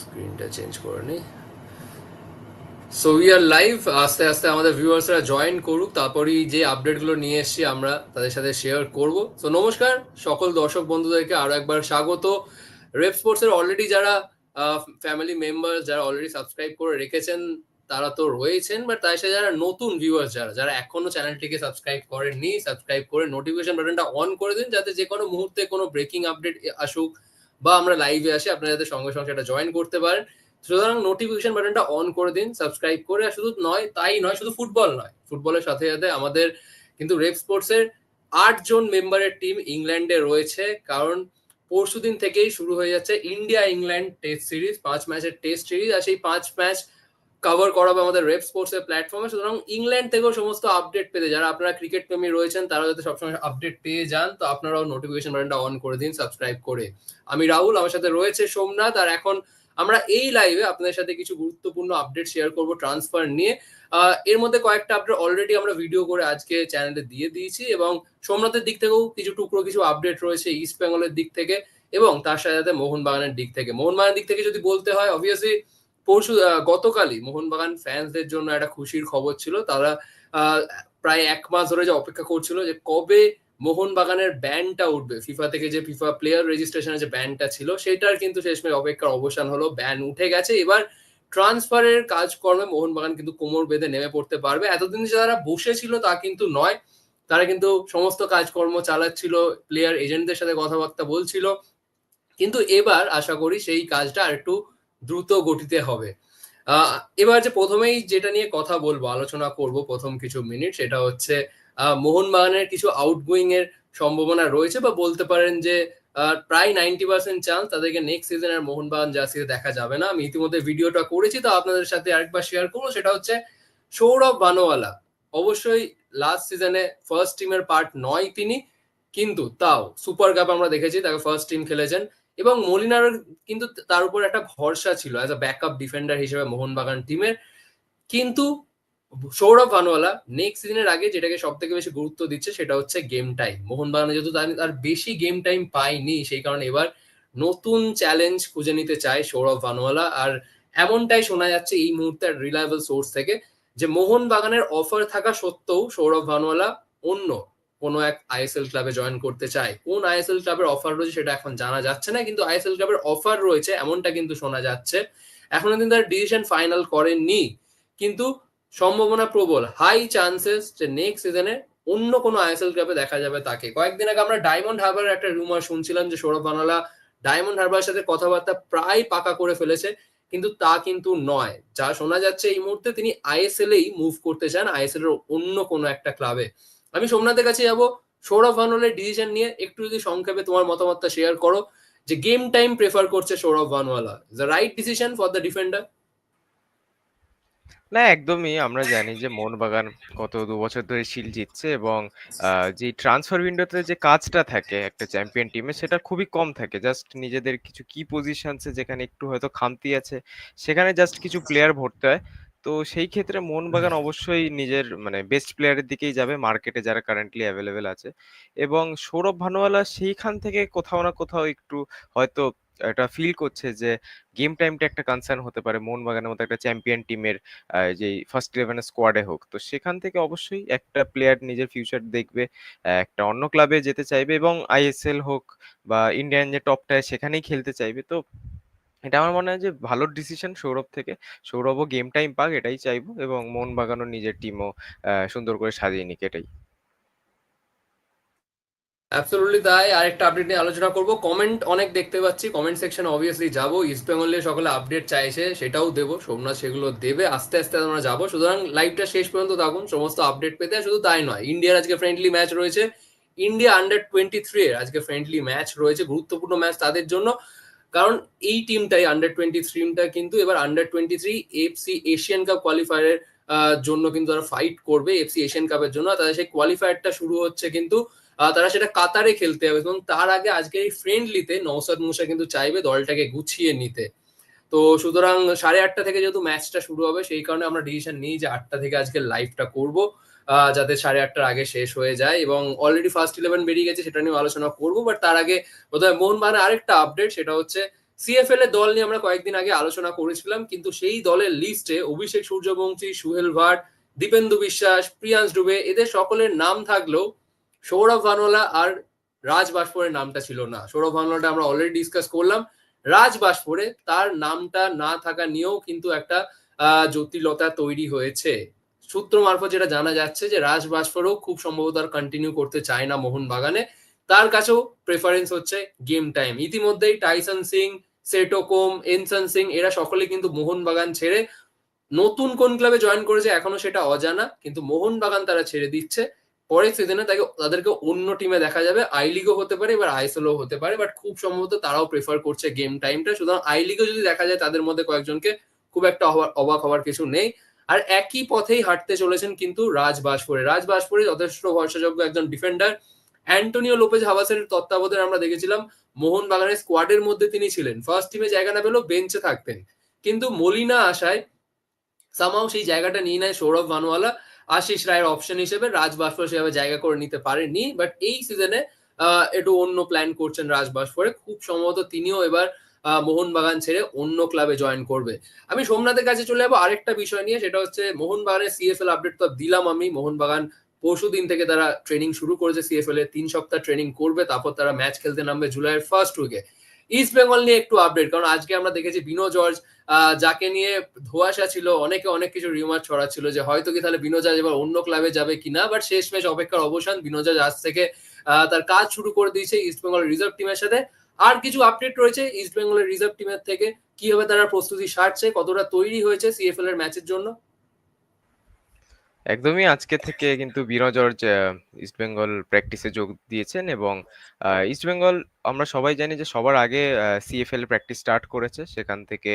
স্ক্রিনটা চেঞ্জ করে নি। সো উই আর লাইভ আস্তে আস্তে আমাদের ভিউয়ার্সরা জয়েন করুক, তারপরেই যে আপডেটগুলো নিয়ে এসেছি আমরা তাদের সাথে শেয়ার করব। সো নমস্কার, সকল দর্শক বন্ধুদেরকে আরও একবার স্বাগত। রেপ স্পোর্টসের অলরেডি যারা ফ্যামিলি মেম্বার যারা অলরেডি সাবস্ক্রাইব করে রেখেছেন, তারা তো রয়েছেন বাট তার সাথে যারা নতুন ভিউয়ার্স যারা যারা এখনও চ্যানেলটিকে সাবস্ক্রাইব করেননি সাবস্ক্রাইব করে নোটিফিকেশন বাটনটা অন করে দিন, যাতে যে কোনো মুহূর্তে কোনো ব্রেকিং আপডেট আসুক। বা আমরা লাইভে আসি, আপনারা যাতে সঙ্গে সঙ্গে সেটা জয়েন করতে পারেন। সুতরাং নোটিফিকেশন বাটনটা অন করে দিন সাবস্ক্রাইব করে। আর শুধু নয়, তাই নয়, শুধু ফুটবল নয় ফুটবলের সাথে সাথে আমাদের কিন্তু রেপ স্পোর্টসের আটজন মেম্বারের টিম ইংল্যান্ডে রয়েছে। কারণ পরশু দিন থেকেই শুরু হয়ে যাচ্ছে ইন্ডিয়া ইংল্যান্ড টেস্ট সিরিজ পাঁচ ম্যাচের টেস্ট সিরিজ আর সেই পাঁচ ম্যাচ কভার করাবে আমাদের রেপ স্পোর্টস এর প্ল্যাটফর্মে সুতরাং ইংল্যান্ড থেকেও সমস্ত আপডেট পেতে, যারা আপনারা ক্রিকেট প্রেমী রয়েছেন, তারা যাতে সবসময় আপডেট পেয়ে যান, তো আপনারাও নোটিফিকেশন বাটনটা অন করে দিন সাবস্ক্রাইব করে। আমি রাহুল, আমার সাথে রয়েছে সোমনাথ, আর এখন আমরা এই লাইভে আপনাদের সাথে কিছু গুরুত্বপূর্ণ আপডেট শেয়ার করব ট্রান্সফার নিয়ে। এর মধ্যে কয়েকটা আপডেট অলরেডি আমরা ভিডিও করে আজকে চ্যানেলে দিয়ে দিয়েছি এবং সোমনাথের দিক থেকেও কিছু টুকরো, কিছু আপডেট রয়েছে ইস্ট বেঙ্গলের দিক থেকে এবং তার সাথে সাথে মোহনবাগানের দিক থেকে। মোহনবাগানের দিক থেকে যদি বলতে হয় অবভিয়াসলি পরশু গতকালই মোহনবাগান ফ্যান্সদের জন্য একটা খুশির খবর ছিল। তারা প্রায় এক মাস ধরে যে অপেক্ষা করছিল যে কবে মোহনবাগানের ব্যান্ডটা উঠবে। ফিফা থেকে যে ফিফা প্লেয়ার রেজিস্ট্রেশনের যে ব্যান্ডটা ছিল, সেটার কিন্তু শেষমেশ অপেক্ষার অবসান হলো। ব্যান উঠে গেছে। এবার ট্রান্সফারের কাজকর্মে মোহনবাগান কিন্তু কোমর বেঁধে নেমে পড়তে পারবে। এতদিন যে তারা বসেছিল তা কিন্তু নয়। তারা কিন্তু সমস্ত কাজকর্ম চালাচ্ছিল প্লেয়ার এজেন্টদের সাথে কথাবার্তা বলছিল। কিন্তু এবার আশা করি সেই কাজটা আর একটু দ্রুত গতিতে হবে। এবার যে প্রথমেই যেটা নিয়ে কথা বলব, আলোচনা করব প্রথম কিছু মিনিট সেটা হচ্ছে মোহনবাগানের কিছু আউটগোয়িং এর সম্ভাবনা রয়েছে বা বলতে পারেন যে প্রায় নাইনটি পার্সেন্ট চান্স তাদেরকে নেক্সট সিজন আর মোহনবাগান জার্সিতে দেখা যাবে না। আমি ইতিমধ্যে ভিডিওটা করেছি, তো আপনাদের সাথে আরেকবার শেয়ার করব, সেটা হচ্ছে সৌরভ বানোয়ালা। অবশ্যই লাস্ট সিজনে ফার্স্ট টিমের পার্ট নয় তিনি, কিন্তু তাও সুপার কাপ আমরা দেখেছি, তাকে ফার্স্ট টিম খেলেছেন। এবং মলিনার কিন্তু তার উপর একটা ভরসা ছিল অ্যাজ আ ব্যাকআপ ডিফেন্ডার হিসেবে মোহনবাগান টিমের কিন্তু সৌরভ ভানওয়ালা নেক্সট সিজনের আগে যেটাকে সব থেকে বেশি গুরুত্ব দিচ্ছে সেটা হচ্ছে গেম টাইম মোহনবাগানে যেহেতু তার বেশি গেম টাইম পায়নি, সেই কারণে এবার নতুন চ্যালেঞ্জ খুঁজে নিতে চায় সৌরভ ভানওয়ালা আর এমনটাই শোনা যাচ্ছে এই মুহূর্তে রিলায়েবল সোর্স থেকে যে মোহনবাগানের অফার থাকা সত্ত্বেও সৌরভ ভানওয়ালা অন্য কোনো এক আইএসএল ক্লাবে জয়েন করতে চায়। কোন আইএসএল ক্লাবের অফার রয়েছে সেটা এখন জানা যাচ্ছে না, কিন্তু আইএসএল ক্লাবের অফার রয়েছে, এমনটা কিন্তু শোনা যাচ্ছে। এখনও কিন্তু তার ডিসিশন ফাইনাল করেননি, কিন্তু সম্ভাবনা প্রবল। হাই চান্সেস যে নেক্সট সিজনে অন্য কোনো আইএসএল ক্লাবে দেখা যাবে তাকে। কয়েকদিন আগে আমরা ডায়মন্ড হারবারের একটা রুমার শুনছিলাম যে সৌরভ বানালা ডায়মন্ড হারবারের সাথে কথাবার্তা প্রায় পাকা করে ফেলেছে, কিন্তু তা কিন্তু নয়। যা শোনা যাচ্ছে এই মুহূর্তে তিনি আইএসএল এই মুভ করতে চান আইএসএল এর অন্য কোনো একটা ক্লাবে আমি সোমনাথের কাছে যাব। সৌরভ ভানওয়ালের ডিসিশন নিয়ে একটু যদি সংক্ষেপে তোমার মতামতটা শেয়ার করো, যে গেম টাইম প্রেফার করছে Sourav Bhanwala. The right decision for the defender না, একদমই। আমরা জানি যে মোহনবাগান গত দু বছর ধরে শিল জিতছে এবং যে ট্রান্সফার উইন্ডোতে যে কাজটা থাকে একটা চ্যাম্পিয়ন টিমে সেটা খুবই কম থাকে। জাস্ট নিজেদের কিছু কি পজিশনসে যেখানে একটু হয়তো খামতি আছে, সেখানে জাস্ট কিছু প্লেয়ার ভরতে হয়। তো সেই ক্ষেত্রে মোহনবাগান অবশ্যই নিজের মানে বেস্ট প্লেয়ারের দিকেই যাবে মার্কেটে যারা কারেন্টলি অ্যাভেলেবেল আছে। এবং সৌরভ ভানুয়ালা সেইখান থেকে কোথাও না কোথাও একটু হয়তো এটা ফিল করছে যে গেম টাইমটা একটা কনসার্ন হতে পারে মোহনবাগানের মতো একটা চ্যাম্পিয়ন টিমের যে ফার্স্ট ইলেভেনের স্কোয়াডে হোক। তো সেখান থেকে অবশ্যই একটা প্লেয়ার নিজের ফিউচার দেখবে একটা অন্য ক্লাবে যেতে চাইবে এবং আইএসএল হোক বা ইন্ডিয়ান যে টপটায় সেখানেই খেলতে চাইবে। তো এটা আমার মনে হয় যে ভালো ডিসিশন সৌরভ থেকে। সৌরভও গেম টাইম পাক, এটাই চাইব এবং মন মোহনবাগানও নিজের টিমও সুন্দর করে সাজিয়ে নিক, এটাই। অ্যাবসলুটলি তাই। আরেকটা আপডেট নিয়ে আলোচনা করব। কমেন্ট অনেক দেখতে পাচ্ছি। কমেন্ট সেকশন অবভিয়াসলি যাব। ইস্ট বেঙ্গলে সকলে আপডেট চাইছে, সেটাও দেবো। সোমনাথ সেগুলো দেবে, আস্তে আস্তে আমরা যাব। সুতরাং লাইভটা শেষ পর্যন্ত থাকুন, সমস্ত আপডেট পেতে। শুধু তাই নয় ইন্ডিয়ার আজকে ফ্রেন্ডলি ম্যাচ রয়েছে। ইন্ডিয়া আন্ডার টোয়েন্টি থ্রি এর আজকে ফ্রেন্ডলি ম্যাচ রয়েছে। গুরুত্বপূর্ণ ম্যাচ তাদের জন্য। কারণ এই টিমটাই আন্ডার টোয়েন্টি থ্রিটা কিন্তু এবার under twenty three AFC Asian cup কোয়ালিফায়ারের জন্য কিন্তু তারা ফাইট করবে এফসি এশিয়ান কাপের জন্য। তাদের সেই কোয়ালিফায়ারটা শুরু হচ্ছে কিন্তু তারা সেটা কাতারে খেলতে হবে এবং তার আগে আজকে এই ফ্রেন্ডলিতে নৌসাদ মুসা কিন্তু চাইবে দলটাকে গুছিয়ে নিতে। তো সুতরাং সাড়ে আটটা থেকে যেহেতু ম্যাচটা শুরু হবে, সেই কারণে আমরা ডিসিশন নিই যে আটটা থেকে আজকে লাইভটা করব। যাতে সাড়ে আটটার আগে শেষ হয়ে যায় এবং অলরেডি ফার্স্ট ইলেভেন বেরিয়ে গেছে, সেটা নিয়ে আলোচনা করব বাট তার আগে বোধহয় মোহনবাগানের আরেকটা আপডেট সেটা হচ্ছে সিএফএল এর দল নিয়ে আমরা কয়েকদিন আগে আলোচনা করেছিলাম, কিন্তু সেই দলের লিস্টে অভিষেক সূর্যবংশী, সুহেল ভাট, দীপেন্দু বিশ্বাস, প্রিয়াংশ ডুবে এদের সকলের নাম থাকলেও সৌরভ ভানোলা আর রাজ বাসপুরের নামটা ছিল না। সৌরভ ভানোলাটা আমরা অলরেডি ডিসকাস করলাম। রাজ বাসপুরে তার নামটা না থাকা নিয়েও কিন্তু একটা জটিলতা তৈরি হয়েছে। সূত্র মারফত যেটা জানা যাচ্ছে যে রাজ বাসপুরও খুব সম্ভবত আর কন্টিনিউ করতে চায় না মোহনবাগানে। তার কাছেও প্রেফারেন্স হচ্ছে গেম টাইম ইতিমধ্যেই টাইসন সিং সেটোকোম এনসন সিং এরা সকলে কিন্তু মোহনবাগান ছেড়ে নতুন কোন ক্লাবে জয়েন করেছে এখনও সেটা অজানা। কিন্তু মোহনবাগান তারা ছেড়ে দিচ্ছে। পরের সিজনে তাকে, তাদেরকে অন্য টিমে দেখা যাবে। আই লিগও হতে পারে, এবার আইএসএলও হতে পারে। বাট খুব সম্ভবত তারাও প্রেফার করছে গেম টাইমটা সুতরাং আই লিগও যদি দেখা যায়, তাদের মধ্যে কয়েকজনকে খুব একটা অবা- অবাক হওয়ার কিছু নেই। আর একই পথেই হাঁটতে চলেছেন কিন্তু রাজ বাসপুরে রাজ বাসপুরে যথেষ্ট ভরসাযোগ্য একজন ডিফেন্ডার অ্যান্টোনিও লোপেজ হাওয়াসের তত্ত্বাবধানে আমরা দেখেছিলাম মোহনবাগানের স্কোয়াডের মধ্যে তিনি ছিলেন। ফার্স্ট টিমে জায়গা না পেলেও বেঞ্চে থাকতেন। কিন্তু মলিনা আসায় সামাও সেই জায়গাটা নিয়ে নেয় সৌরভ ভানুয়ালা আশিস রায়ের অপশন হিসেবে রাজ বাসপুর সেভাবে জায়গা করে নিতে পারেনি বাট এই সিজনে একটু অন্য প্ল্যান করছেন রাজ বাসপুরে খুব সম্ভবত তিনিও এবার মোহনবাগান ছেড়ে অন্য ক্লাবে জয়েন করবে। আমি সোমনাথের কাছে চলে যাব আরেকটা বিষয় নিয়ে, সেটা হচ্ছে মোহনবাগানের সিএফএল আপডেট তো দিলাম আমি। মোহনবাগান পরশু দিন থেকে তারা ট্রেনিং শুরু করেছে সিএফএল এ। তিন সপ্তাহ ট্রেনিং করবে, তারপর তারা ম্যাচ খেলতে নামবে জুলাইয়ের ফার্স্ট উইকে ইস্ট বেঙ্গল নিয়ে একটু আপডেট কারণ আজকে আমরা দেখেছি বিনো জর্জ যাকে নিয়ে ধোয়াশা ছিল, অনেকে অনেক কিছু রিউমার ছড়াচ্ছিল যে হয়তো কি তাহলে বিনো জর্জ এবার অন্য ক্লাবে যাবে কিনা বাট শেষমেশ অপেক্ষার অবসান বিনো জর্জ আজ থেকে তার কাজ শুরু করে দিয়েছে ইস্ট বেঙ্গল রিজার্ভ টিমের সাথে। আর কিছু আপডেট রয়েছে ইস্ট বেঙ্গলের রিজার্ভ টিমের থেকে। কীভাবে তারা প্রস্তুতি সারছে? কতটা তৈরি হয়েছে সিএফএল এর ম্যাচের জন্য? একদমই আজকে থেকে কিন্তু বিনো ইস্ট বেঙ্গল প্র্যাকটিসে যোগ দিয়েছেন এবং ইস্ট বেঙ্গল আমরা সবাই জানি যে সবার আগে সিএফএল প্র্যাকটিস স্টার্ট করেছে। সেখান থেকে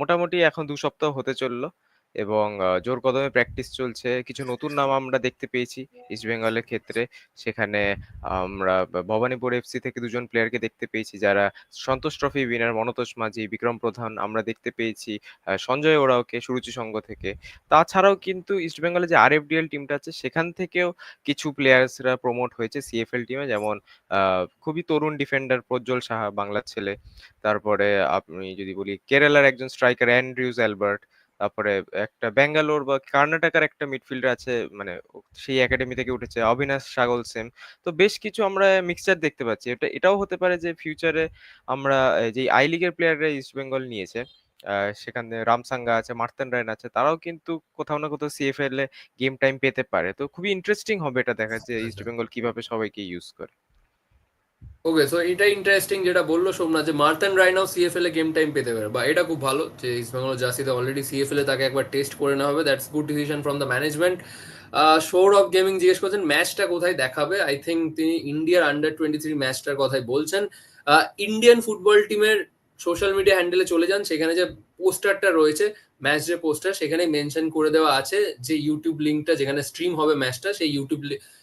মোটামুটি এখন দু সপ্তাহ হতে চলল। এবং জোর কদমে প্র্যাকটিস চলছে। কিছু নতুন নাম আমরা দেখতে পেয়েছি ইস্ট বেঙ্গলের ক্ষেত্রে। সেখানে আমরা ভবানীপুর এফসি থেকে দুজন প্লেয়ারকে দেখতে পেয়েছি যারা সন্তোষ ট্রফি উইনার মনতোষ মাঝি, বিক্রম প্রধান আমরা দেখতে পেয়েছি সঞ্জয় ওরাওকে সুরুচি সংঘ থেকে। তাছাড়াও কিন্তু ইস্ট বেঙ্গলের যে আরএফডিএল টিমটা আছে, সেখান থেকেও কিছু প্লেয়ার্সরা প্রমোট হয়েছে সিএফএল টিমে যেমন খুবই তরুণ ডিফেন্ডার প্রজ্জ্বল সাহা, বাংলার ছেলে। তারপরে আপনি যদি বলি কেরালার একজন স্ট্রাইকার অ্যান্ড্রিউজ অ্যালবার্ট তারপরে একটা ব্যাঙ্গালোর বা কর্ণাটকার একটা মিডফিল্ডার আছে মানে সেই একাডেমি থেকে উঠেছে অবিনাশ সাগল সেম তো বেশ কিছু আমরা মিক্সচার দেখতে পাচ্ছি। এটা এটাও হতে পারে যে ফিউচারে আমরা যে আই লিগের প্লেয়াররা ইস্ট বেঙ্গল নিয়েছে আহ, সেখানে রামসাঙ্গা আছে মার্তেন রায়ন আছে তারাও কিন্তু কোথাও না কোথাও সিএফএল এ গেম টাইম পেতে পারে। তো খুবই ইন্টারেস্টিং হবে এটা দেখা যে ইস্ট বেঙ্গল কীভাবে সবাইকে ইউজ করে। ওকে সো এটা ইন্টারেস্টিং যেটা বলল সোমনাথ যে মার্তেন রাইনাও সিএফএল এ গেম টাইম পেতে পারে। বা এটা খুব ভালো যে ইস্ট বেঙ্গল জার্সিতে অলরেডি সিএফএল এ তাকে একবার টেস্ট করে নেওয়া হবে। That's good decision from the management Sourav gaming জিজ্ঞেস করছেন ম্যাচটা কোথায় দেখাবে? আই থিঙ্ক তিনি ইন্ডিয়ার আন্ডার টোয়েন্টি থ্রি ম্যাচটার কথাই বলছেন। ইন্ডিয়ান ফুটবল টিমের সোশ্যাল মিডিয়া হ্যান্ডেলে চলে যান। সেখানে যে পোস্টারটা রয়েছে ম্যাচ যে পোস্টার সেখানে মেনশন করে দেওয়া আছে যে ইউটিউব লিঙ্কটা যেখানে স্ট্রিম হবে ম্যাচটা সেই ইউটিউব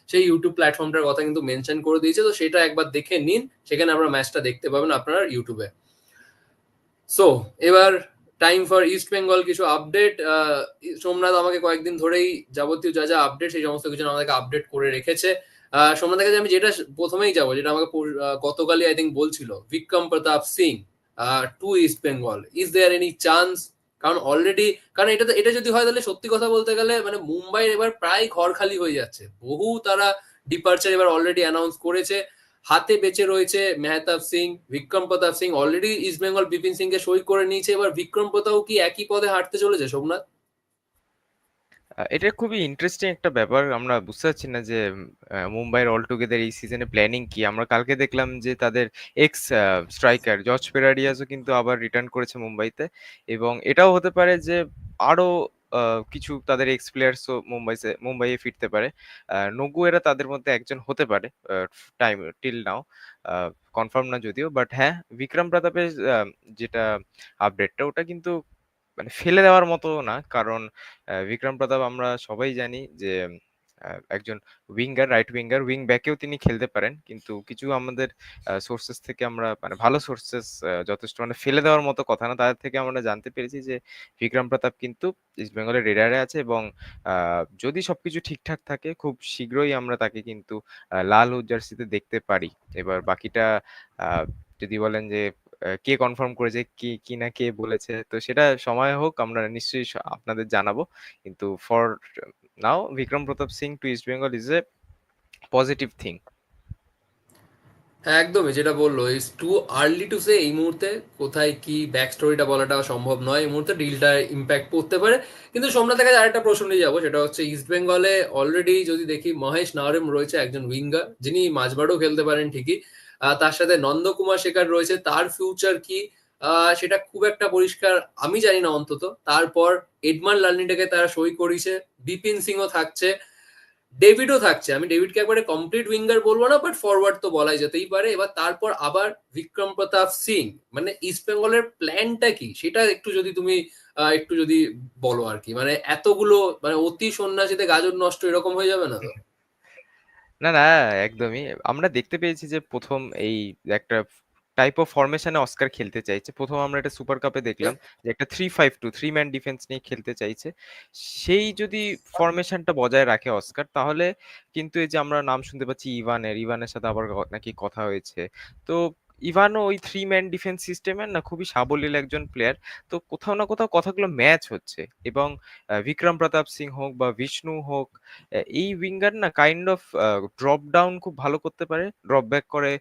সেই ইউটিউব প্ল্যাটফর্মটার কথা কিন্তু মেনশন করে দিয়েছে। তো সেটা একবার দেখে নিন, সেখানে আপনারা ম্যাচটা দেখতে পাবেন আপনার ইউটিউবে সো এবার টাইম ফর ইস্ট বেঙ্গল কিছু আপডেট সোমনাথ আমাকে কয়েকদিন ধরেই যাবতীয় যা যা আপডেট সেই সমস্ত কিছু আমাদেরকে আপডেট করে রেখেছে। সোমনাথের কাছে আমি যেটা প্রথমেই যাব, যেটা আমাকে গতকালই আই থিঙ্ক বলছিল Bikram Pratap Singh to East Bengal is there any chance কারণ অলরেডি কারণ এটা এটা যদি হয় তাহলে সত্যি কথা বলতে গেলে মানে মুম্বাইয়ের এবার প্রায় ঘর খালি হয়ে যাচ্ছে। বহু তারা ডিপার্চার এবার অলরেডি অ্যানাউন্স করেছে। হাতে বেঁচে রয়েছে মেহতাব সিং, বিক্রম প্রতাপ সিং অলরেডি ইস্ট বেঙ্গল বিপিন সিং কে সই করে নিয়েছে। এবার বিক্রম প্রতাপ কি একই পদে হাঁটতে চলেছে, সোমনাথ? এটা খুবই ইন্টারেস্টিং একটা ব্যাপার। আমরা বুঝতে পারছি না যে মুম্বাইয়ের অল টুগেদার এই সিজনে প্ল্যানিং কি। আমরা কালকে দেখলাম যে তাদের এক্স স্ট্রাইকার জর্জ পেরাডিয়াসও কিন্তু আবার রিটার্ন করেছে মুম্বাইতে। এবং এটাও হতে পারে যে আরও কিছু তাদের এক্স প্লেয়ার্সও মুম্বাইতে মুম্বাইয়ে ফিরতে পারে। আহ, নগুয়েরা তাদের মধ্যে একজন হতে পারে টাইম টিল নাও কনফার্ম না যদিও। বাট হ্যাঁ বিক্রম প্রতাপের যেটা আপডেটটা ওটা কিন্তু মানে ফেলে দেওয়ার মতো না। কারণ বিক্রম প্রতাপ আমরা সবাই জানি যে একজন উইঙ্গার, রাইট উইঙ্গার। উইং ব্যাকেও তিনি খেলতে পারেন। কিন্তু কিছু আমাদের সোর্সেস থেকে আমরা মানে ভালো সোর্সেস যথেষ্ট মানে ফেলে দেওয়ার মতো কথা না। তাদের থেকে আমরা জানতে পেরেছি যে, বিক্রম প্রতাপ কিন্তু ইস্ট বেঙ্গলের রেডারে আছে এবং যদি সবকিছু ঠিকঠাক থাকে, খুব শীঘ্রই আমরা তাকে কিন্তু লাল জার্সিতে দেখতে পারি। এবার বাকিটা যদি বলেন যে কে কনফার্ম করেছে, কি কি না কে বলেছে, তো সেটা সময় হোক, আমরা নিশ্চয়ই আপনাদের জানাব। কিন্তু for now Bikram Pratap Singh to East Bengal is a positive thing একদমই, যেটা বলল is too early to say এই মুহূর্তে কোথায় কি ব্যাক স্টোরিটা বলাটা সম্ভব নয়। এই মুহূর্তে ডিলটা ইম্প্যাক্ট পড়তে পারে। কিন্তু সোমনাথের কাছে আরেকটা প্রশ্ন নিয়ে যাব, সেটা হচ্ছে ইস্ট বেঙ্গলে অলরেডি যদি দেখি, মহেশ নাওরেম রয়েছে একজন উইঙ্গার যিনি মাঝবাড়ও খেলতে পারেন ঠিকই। তার সাথে নন্দকুমার শেখার রয়েছে। তার ফিউচার কি? সেটা খুব একটা পরিষ্কার আমি জানি না অন্তত। তারপর এডমান লার্নিটাকে তারা সই করিয়েছে বিপিন সিংও থাকছে। ডেভিডও থাকছে। আমি ডেভিডকে একবারে কমপ্লিট উইঙ্গার বলব না বাট ফরওয়ার্ড তো বলাই যেতেই পারে। এবার তারপর আবার বিক্রম প্রতাপ সিং। মানে ইস্ট বেঙ্গলের প্ল্যানটা কি? সেটা একটু যদি তুমি একটু যদি বলো আর কি। মানে এতগুলো মানে অতি সন্ন্যাসীতে গাজর নষ্ট এরকম হয়ে যাবে না তো? না না, একদমই। আমরা দেখতে পেয়েছি যে, প্রথম এই একটা টাইপ অফ ফরমেশনে অস্কার খেলতে চাইছে। প্রথম আমরা এটা সুপার কাপে দেখলাম যে, একটা three five two three man defence নিয়ে খেলতে চাইছে। সেই যদি ফরমেশনটা বজায় রাখে অস্কার তাহলে কিন্তু এই যে, আমরা নাম শুনতে পাচ্ছি ইভানের ইভানের সাথে আবার নাকি কথা হয়েছে। তো ইভানও ওই থ্রি ম্যান ডিফেন্স সিস্টেমের না খুবই সাবলীল একজন প্লেয়ার তো কোথাও না কোথাও কথাগুলো ম্যাচ হচ্ছে এবং বিক্রম প্রতাপ সিং হোক বা বিষ্ণু হোক এই উইঙ্গার না কাইন্ড অফ ড্রপ ডাউন খুব ভালো করতে পারে ড্রপ ব্যাক করে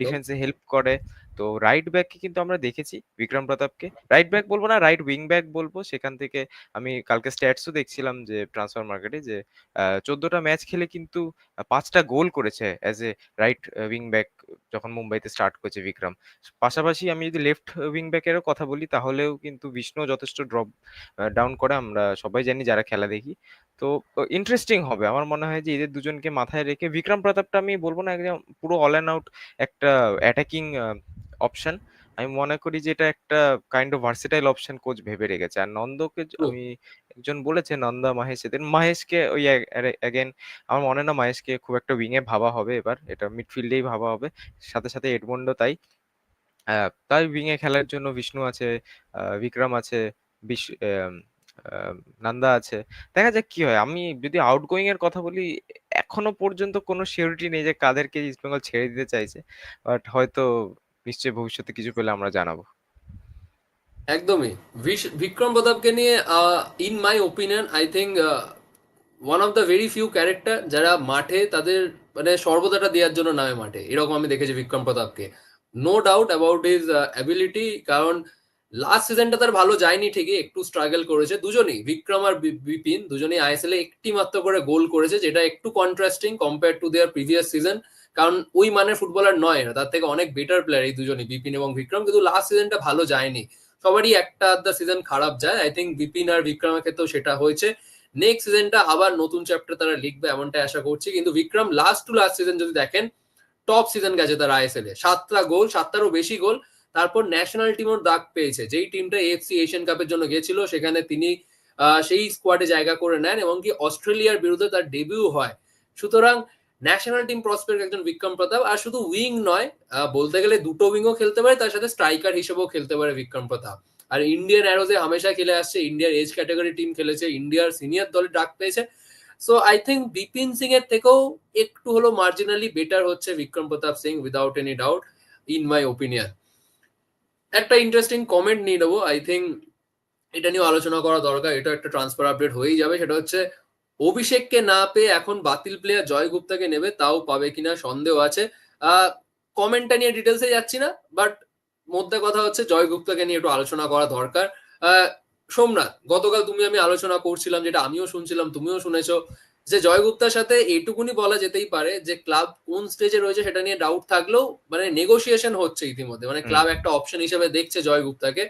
ডিফেন্সে হেল্প করে। তো রাইট ব্যাককে কিন্তু আমরা দেখেছি বিক্রম প্রতাপকে রাইট ব্যাক বলব না রাইট উইং ব্যাক বলব। সেখান থেকে আমি কালকে স্ট্যাটসও দেখছিলাম যে ট্রান্সফার মার্কেটে যে চোদ্দটা ম্যাচ খেলে কিন্তু পাঁচটা গোল করেছে as a right wing back যখন মুম্বাইতে স্টার্ট করেছে বিক্রম পাশাপাশি আমি যদি লেফট উইং ব্যাকেরও কথা বলি, তাহলেও কিন্তু বিষ্ণু যথেষ্ট ড্রপ ডাউন করে। আমরা সবাই জানি যারা খেলা দেখি। তো ইন্টারেস্টিং হবে। আমার মনে হয় যে এদের দুজনকে মাথায় রেখে বিক্রম প্রতাপটা আমি বলব না একদম পুরো অল অ্যান্ড আউট একটা অ্যাটাকিং অপশন আমি মনে করি যে এটা একটা kind of versatile option coach ভেবে রেখেছে। আর নন্দকে আমি একজন বলেছে নন্দা মহেশ এদের মহেশকে ওই অ্যাগেন আমার মনে না মহেশকে খুব একটা উইংয়ে ভাবা হবে এবার। এটা মিডফিল্ডেই ভাবা হবে। সাথে সাথে এডমন্ডো তাই। তাই উইংয়ে খেলার জন্য বিষ্ণু আছে বিক্রম আছে বিশ নান্দা আছে। দেখা যাক কি হয়। আমি যদি আউটগোয়িং এর কথা বলি, এখনও পর্যন্ত কোনো সিউরিটি নেই যে কাদেরকে ইস্ট বেঙ্গল ছেড়ে দিতে চাইছে। বাট হয়তো নিশ্চয়ই ভবিষ্যতে কিছু পেলে আমরা জানাব। একদমই। বিক্রম প্রতাপকে নিয়ে in my opinion I think one of the very few character যারা মাঠে তাদের মানে সর্বদাটা দেওয়ার জন্য নামে মাঠে। এরকম আমি দেখেছি Bikram প্রতাপকে no doubt about his ability কারণ লাস্ট সিজনটা তার ভালো যায়নি ঠিকই, একটু স্ট্রাগল করেছে। দুজনেই বিক্রম আর বিপিন দুজনেই আইএসএল এ একটি মাত্র করে গোল করেছে, যেটা একটু contrasting compare to their previous season কারণ ওই মানের ফুটবলার নয়, তার থেকে অনেক বেটার প্লেয়ার এই দুজনই বিপিন এবং বিক্রম কিন্তু লাস্ট সিজনটা ভালো যায়নি। সবারই একটা আধা সিজন খারাপ যায়। আই থিঙ্ক বিপিন আর বিক্রমের ক্ষেত্রেও সেটা হয়েছে। নেক্সট সিজনটা আবার নতুন চ্যাপ্টার তারা লিখবে এমনটাই আশা করছি। কিন্তু Bikram last to last season যদি দেখেন টপ সিজন গেছে তার আইএসএল এ। সাতটা গোল সাতটারও বেশি গোল তারপর ন্যাশনাল টিমও ডাক পেয়েছে। যেই টিমটা এফসি এশিয়ান কাপের জন্য গেছিল সেখানে তিনি সেই স্কোয়াডে জায়গা করে নেন এবং কি অস্ট্রেলিয়ার বিরুদ্ধে তার ডেবিউ হয়। সুতরাং ন্যাশনাল টিম প্রসপেক্ট একজন বিক্রম প্রতাপ, আর শুধু উইং নয় বলতে গেলে দুটো উইংও খেলতে পারে, তার সাথে স্ট্রাইকার হিসেবেও খেলতে পারে বিক্রম প্রতাপ। আর ইন্ডিয়ান অ্যারোজে হামেশা খেলে আসছে ইন্ডিয়ার এজ ক্যাটাগরি টিম খেলেছে ইন্ডিয়ার সিনিয়র দলে ডাক পেয়েছে। So I think Bipin Singh এর থেকেও একটু হলো মার্জিনালি বেটার হচ্ছে Bikram Pratap Singh without any doubt in my opinion একটা ইন্টারেস্টিং কমেন্ট নিয়ে নেব। আই থিঙ্ক এটা নিয়ে আলোচনা করা দরকার। এটা একটা ট্রান্সফার আপডেট হয়েই যাবে। সেটা হচ্ছে, অভিষেককে না পেয়ে এখন বাতিল প্লেয়ার জয় গুপ্তাকে নেবে, তাও পাবে কিনা সন্দেহ আছে। কমেন্টটা নিয়ে ডিটেলসে যাচ্ছি না বাট মধ্যে কথা হচ্ছে, জয় গুপ্তাকে নিয়ে একটু আলোচনা করা দরকার। সোমনাথ, গতকাল তুমি আমি আলোচনা করছিলাম, যেটা আমিও শুনছিলাম, তুমিও শুনেছো। যে জয় গুপ্তার সাথে এইটুকুনি বলা যেতেই পারে যে ক্লাব কোন স্টেজে রয়েছে সেটা নিয়ে ডাউট থাকলেও মানে নেগোসিয়েশন হচ্ছে ইতিমধ্যে। মানে ক্লাব একটা অপশন হিসেবে দেখছে জয় গুপ্তাকে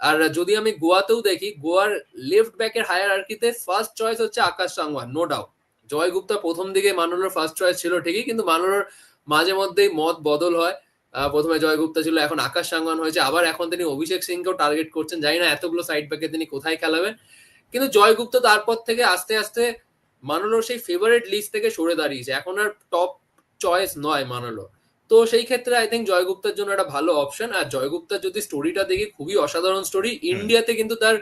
আর যদি আমি গোয়াতেও দেখি গোয়ার লেফট ব্যাকের হায়ার আর্কিতে ফার্স্ট চয়েস হচ্ছে আকাশ সাংওয়ান নো ডাউট জয় গুপ্তা প্রথম দিকে মানোলোর ফার্স্ট চয়েস ছিল ঠিকই কিন্তু মানোলোর মাঝে মধ্যেই মত বদল হয়। আহ, প্রথমে জয় গুপ্তা ছিল এখন আকাশ সাংওয়ান হয়েছে। আবার এখন তিনি অভিষেক সিংকেও টার্গেট করছেন। জানি না এতগুলো সাইড ব্যাকে তিনি কোথায় খেলাবেন। কিন্তু জয় গুপ্তা তারপর থেকে আস্তে আস্তে মানোলোর সেই ফেভারিট লিস্ট থেকে সরে দাঁড়িয়েছে। এখন আর টপ চয়েস নয় মানোলো। তো সেই ক্ষেত্রে আই থিঙ্ক জয়গুপ্তার জন্য একটা ভালো অপশন আর জয়গুপ্তার যদি স্টোরিটা দেখি খুবই অসাধারণ স্টোরি ইন্ডিয়াতে কিন্তু তার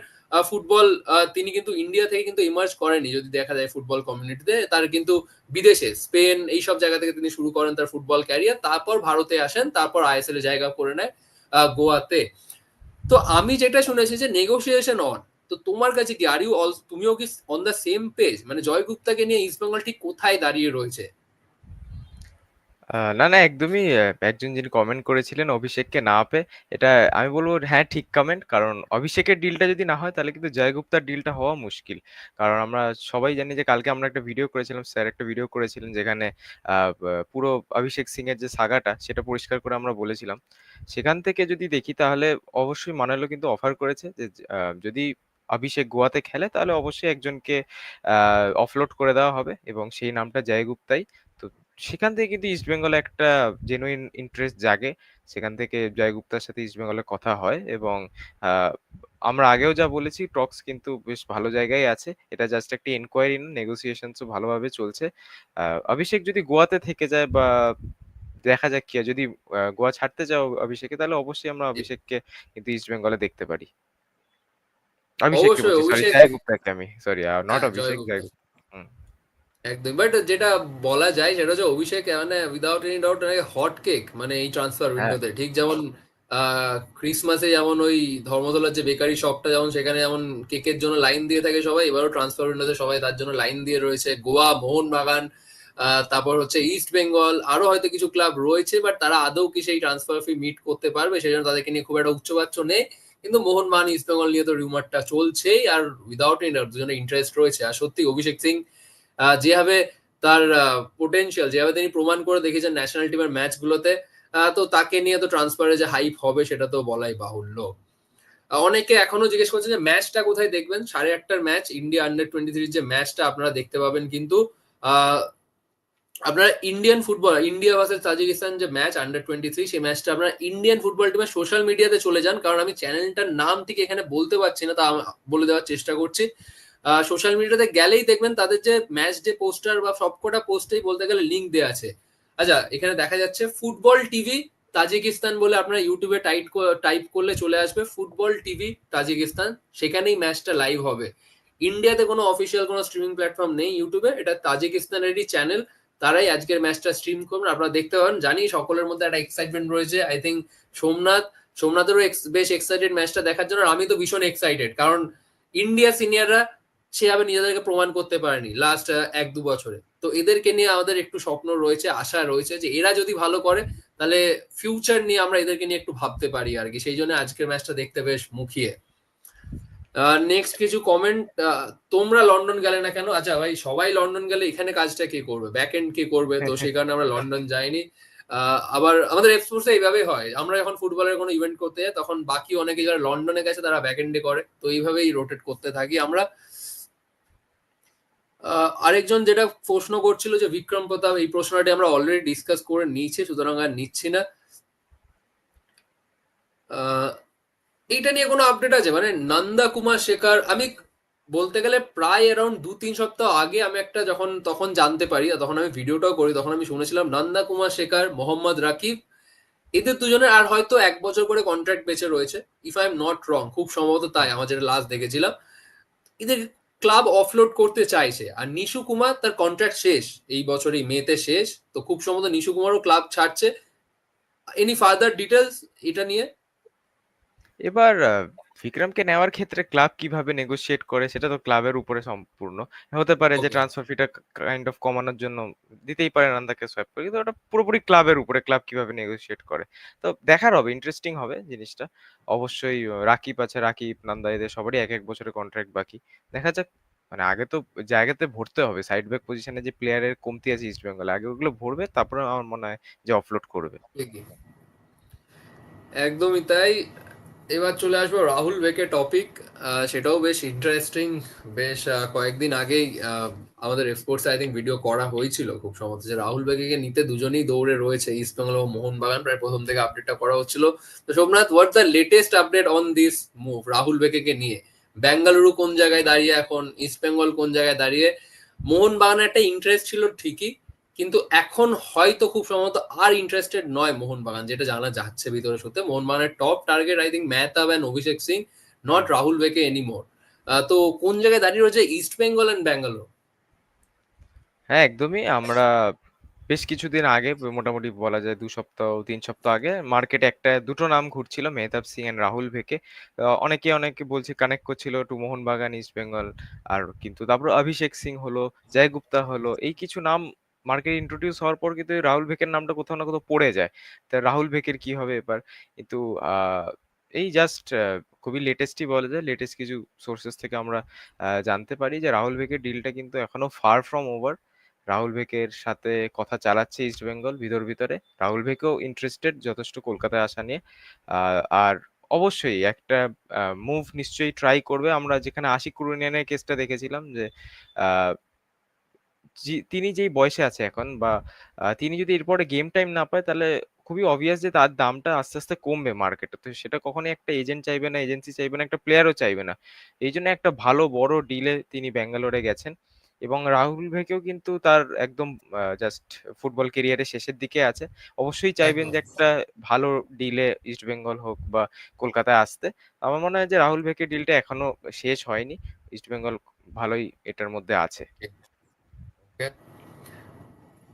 ফুটবল তিনি কিন্তু ইন্ডিয়া থেকে কিন্তু ইমার্জ করেনি। যদি দেখা যায় ফুটবল কমিউনিটিতে তার কিন্তু বিদেশে স্পেন এই সব জায়গা থেকে তিনি শুরু করেন তার ফুটবল ক্যারিয়ার তারপর ভারতে আসেন তারপর আইএসএল এ জায়গা করে নেয় আহ, গোয়াতে। তো আমি যেটা শুনেছি যে নেগোসিয়েশন অন তো তোমার কাছে কি আর ইউ অল তুমিও কি অন দ্য সেম পেজ মানে জয় গুপ্তাকে নিয়ে ইস্ট বেঙ্গল ঠিক কোথায় দাঁড়িয়ে রয়েছে? না না, একদমই একজন যিনি কমেন্ট করেছিলেন অভিষেককে না পেয়ে, এটা আমি বলব হ্যাঁ ঠিক কমেন্ট কারণ অভিষেকের ডিলটা যদি না হয়, তাহলে কিন্তু জয়গুপ্তার ডিলটা হওয়া মুশকিল। কারণ আমরা সবাই জানি যে, কালকে আমরা একটা ভিডিও করেছিলাম, স্যার একটা ভিডিও করেছিলেন যেখানে পুরো অভিষেক সিং এর যে সাগাটা, সেটা পরিষ্কার করে আমরা বলেছিলাম। সেখান থেকে যদি দেখি, তাহলে অবশ্যই মানালো কিন্তু অফার করেছে যে যদি অভিষেক গোয়াতে খেলে তাহলে অবশ্যই একজনকে অফলোড করে দেওয়া হবে এবং সেই নামটা জয় গুপ্তাই। তো সেখান থেকে কিন্তু ইস্ট বেঙ্গলে একটা জেনুইন ইন্টারেস্ট জাগে। সেখান থেকে জয় গুপ্তার সাথে ইস্ট বেঙ্গলের কথা হয় এবং আমরা আগেও যা বলেছি টক্স কিন্তু বেশ ভালো জায়গায় আছে। এটা জাস্ট একটা এনকোয়ারি নেগোসিয়েশনসও ভালোভাবে চলছে। অভিষেক যদি গোয়াতে থেকে যায় বা দেখা যাক কি যদি গোয়া ছাড়তে যাও অভিষেকে তাহলে অবশ্যই আমরা অভিষেককে কিন্তু ইস্ট বেঙ্গলে দেখতে পারি। অবশ্যই, সরি অভিষেক- জয় গুপ্তাকে আমি। সরি নট অভিষেক। জয় একদম বাট যেটা বলা যায় সেটা হচ্ছে অভিষেক মানে without any doubt hot cake মানে এই ট্রান্সফার হ্যাঁ। উইন্ডোতে ঠিক যেমন ক্রিসমাসে যেমন ওই ধর্মতলার যে বেকারি শপটা যেমন সেখানে যেমন কেকের জন্য লাইন দিয়ে থাকে সবাই এবারও ট্রান্সফার উইন্ডোতে সবাই তার জন্য লাইন দিয়ে রয়েছে। গোয়া মোহনবাগান তারপর হচ্ছে ইস্ট বেঙ্গল আরও হয়তো কিছু ক্লাব রয়েছে বাট তারা আদৌ কি সেই ট্রান্সফার ফি মিট করতে পারবে? সেই জন্য তাদেরকে নিয়ে খুব একটা উচ্চবাচ্য নেই। কিন্তু মোহনবাগান ইস্ট বেঙ্গল নিয়ে তো রিউমারটা চলছেই আর উইদাউট এনি ডাউট দুজনে ইন্টারেস্ট রয়েছে। আর সত্যি অভিষেক সিং যেভাবে তার পোটেনশিয়াল যেভাবে তিনি প্রমাণ করে দেখেছেন ন্যাশনাল টিমের ম্যাচগুলোতে তো তাকে নিয়ে তো ট্রান্সফারে যে হাইপ হবে সেটা তো বলাই বাহুল্য। অনেকে এখনও জিজ্ঞেস করছে যে ম্যাচটা কোথায় দেখবেন? সাড়ে আটটার ম্যাচ ইন্ডিয়া আন্ডার টোয়েন্টি থ্রির যে ম্যাচটা আপনারা দেখতে পাবেন কিন্তু আপনারা Indian football India versus Tajikistan যে ম্যাচ আন্ডার টোয়েন্টি থ্রি সেই ম্যাচটা আপনারা ইন্ডিয়ান ফুটবল টিমের সোশ্যাল মিডিয়াতে চলে যান। কারণ আমি চ্যানেলটার নাম ঠিক এখানে বলতে পারছি না, তা বলে দেওয়ার চেষ্টা করছি। সোশ্যাল মিডিয়াতে গেলেই দেখবেন তাদের যে ম্যাচ ডে পোস্টার বা সবকটা পোস্টেই বলতে গেলে লিঙ্ক দেওয়া আছে। আচ্ছা এখানে দেখা যাচ্ছে ফুটবল টিভি তাজিকিস্তান বলে আপনারা ইউটিউবে টাইপ টাইপ করলে চলে আসবে। ফুটবল টিভি তাজিকিস্তান সেখানেই ম্যাচটা লাইভ হবে। ইন্ডিয়াতে কোনো অফিসিয়াল কোনো স্ট্রিমিং প্ল্যাটফর্ম নেই ইউটিউবে এটা তাজিকিস্তানেরই চ্যানেল তারাই আজকের ম্যাচটা স্ট্রিম করবেন। আপনারা দেখতে পাবেন। জানি সকলের মধ্যে একটা এক্সাইটমেন্ট রয়েছে। আই থিঙ্ক সোমনাথ, সোমনাথেরও বেশ এক্সাইটেড ম্যাচটা দেখার জন্য। আমি তো ভীষণ এক্সাইটেড কারণ ইন্ডিয়া সিনিয়ররা সেভাবে নিজেদেরকে প্রমাণ করতে পারেনি লাস্ট এক দু বছরে। তো এদেরকে নিয়ে আমাদের একটু স্বপ্ন রয়েছে, আশা রয়েছে যে এরা যদি ভালো করে, তাহলে ফিউচার নিয়ে আমরা এদেরকে নিয়ে একটু ভাবতে পারি আর কি। সেই জন্য আজকের ম্যাচটা দেখতে বেশ মুখিয়ে। নেক্সট কিছু কমেন্ট তোমরা লন্ডন গেলে না কেন? আচ্ছা ভাই সবাই লন্ডন গেলে এখানে কাজটা কে করবে? ব্যাক এন্ড কে করবে? তো সেই কারণে আমরা লন্ডন যাইনি। আহ, আবার আমাদের এক্সপোর্টস এইভাবেই হয়। আমরা যখন ফুটবলের কোনো ইভেন্ট করতে যাই তখন বাকি অনেকে যারা লন্ডনে গেছে তারা ব্যাক এন্ডে করে। তো এইভাবেই রোটেট করতে থাকি আমরা। আহ, আরেকজন যেটা প্রশ্ন করছিল যে বিক্রম প্রতাপ এই প্রশ্নটি আমরা অলরেডি ডিসকাস করে নিয়েছি সুতরাং আর নিচ্ছি না। আহ, এইটা নিয়ে কোনো আপডেট আছে? মানে নন্দা কুমার শেখার, আমি বলতে গেলে প্রায় অ্যারাউন্ড দু তিন সপ্তাহ আগে আমি একটা যখন, তখন জানতে পারি তখন আমি ভিডিওটাও করি, তখন আমি শুনেছিলাম নন্দা কুমার শেখার, মোহাম্মদ রাকিব, এদের দুজনের আর হয়তো এক বছর করে কন্ট্রাক্ট বেঁচে রয়েছে if I am not wrong খুব সম্ভবত তাই, আমার যেটা লাস্ট দেখেছিলাম। এদের ক্লাব অফলোড করতে চাইছে, আর নিশু কুমার তার কন্ট্রাক্ট শেষ, এই বছরই মেতে শেষ, তো খুব সম্ভবত নিশু কুমারও ক্লাব ছাড়ছে। এনি ফার্দার ডিটেলস এটা নিয়ে? এবার বিক্রমকে নেওয়ার ক্ষেত্রে ক্লাব কীভাবে নেগোশিয়েট করে সেটা তো ক্লাবের উপরে সম্পূর্ণ। হতে পারে যে ট্রান্সফার ফিটা কাইন্ড অফ কমানোর জন্য দিতেই পারে নান্দাকে সোয়াপ করে কিন্তু ওটা পুরোপুরি ক্লাবের উপরে ক্লাব কীভাবে নেগোশিয়েট করে। তো দেখার হবে ইন্টারেস্টিং হবে জিনিসটা। অবশ্যই রাকিব আছে রাকিব নান্দা এদের সবারই এক এক বছরের কন্ট্রাক্ট বাকি। দেখা যাক মানে আগে তো জায়গাতে ভরতে হবে সাইড ব্যাক পজিশনে যে প্লেয়ারের কমতি আছে ইস্ট বেঙ্গলে আগে ওগুলো ভরবে তারপরে আমার মনে হয় যে অফলোড করবে। একদমই তাই। এবার চলে আসব রাহুল বেকে টপিক সেটাও বেশ ইন্টারেস্টিং বেশ কয়েকদিন আগেই আমাদের এক্সপোর্টস আই থিঙ্ক ভিডিও করা হয়েছিল খুব সম্ভবত যে রাহুল বেকে নিতে দুজনেই দৌড়ে রয়েছে ইস্ট বেঙ্গল ও মোহনবাগান প্রায় প্রথম থেকে আপডেটটা করা হচ্ছিল। তো Somnath what the latest update on this move Rahul Bheke নিয়ে? বেঙ্গালুরু কোন জায়গায় দাঁড়িয়ে এখন? ইস্ট বেঙ্গল কোন জায়গায় দাঁড়িয়ে? মোহনবাগানের একটা ইন্টারেস্ট ছিল ঠিকই কিন্তু এখন হয়তো খুব সম্ভবত আর ইন্টারেস্টেড নয় মোহনবাগান, যেটা জানা যাচ্ছে ভিতরে সত্যি। মোহনবাগানের top target I think Mehtab and Abhishek Singh not Rahul Bheke anymore তো কোন জায়গায় দাঁড়িয়ে রয়েছে ইস্ট বেঙ্গল অ্যান্ড ব্যাঙ্গালোর হ্যাঁ একদমই। আমরা বেশ কিছুদিন আগে, মোটামুটি বলা যায় দু সপ্তাহ, তিন সপ্তাহ আগে মার্কেটে একটা, দুটো নাম ঘুরছিল, মেহতাব সিং এন্ড রাহুল ভেকে অনেকে অনেকে বলছে কানেক্ট করছিল টু মোহনবাগান ইস্ট বেঙ্গল আর কিন্তু তারপর অভিষেক সিং হলো জয় গুপ্তা হলো, এই কিছু নাম মার্কেট ইন্ট্রোডিউস হওয়ার পর কিন্তু রাহুল ভেকের নামটা কোথাও না কোথাও পড়ে যায়। তা রাহুল ভেকের কি হবে এবার? কিন্তু এই জাস্ট খুবই লেটেস্টই বলা যায়। লেটেস্ট কিছু সোর্সেস থেকে আমরা জানতে পারি যে রাহুল ভেকের ডিলটা কিন্তু এখনও ফার ফ্রম ওভার রাহুল ভেকের সাথে কথা চালাচ্ছে ইস্ট বেঙ্গল ভিতর ভিতরে। রাহুল ভেকেও ইন্টারেস্টেড যথেষ্ট কলকাতায় আসা নিয়ে। আর অবশ্যই একটা মুভ নিশ্চয়ই ট্রাই করবে। আমরা যেখানে আশিক কুরুনিয়ানের কেসটা দেখেছিলাম যে জি- তিনি যেই বয়সে আছে এখন বা তিনি যদি এরপরে গেম টাইম না পায় তাহলে খুবই অবভিয়াস যে তার দামটা আস্তে আস্তে কমবে মার্কেটে তো সেটা কখনোই একটা এজেন্ট চাইবে না এজেন্সি চাইবে না একটা প্লেয়ারও চাইবে না। এই জন্য একটা ভালো বড় ডিলে তিনি ব্যাঙ্গালোরে গেছেন এবং রাহুল ভেকেও কিন্তু তার একদম জাস্ট ফুটবল কেরিয়ারের শেষের দিকে আছে। অবশ্যই চাইবেন যে একটা ভালো ডিলে ইস্ট বেঙ্গল হোক বা কলকাতায় আসতে। আমার মনে হয় যে রাহুল ভেকের ডিলটা এখনও শেষ হয়নি। ইস্ট বেঙ্গল ভালোই এটার মধ্যে আছে.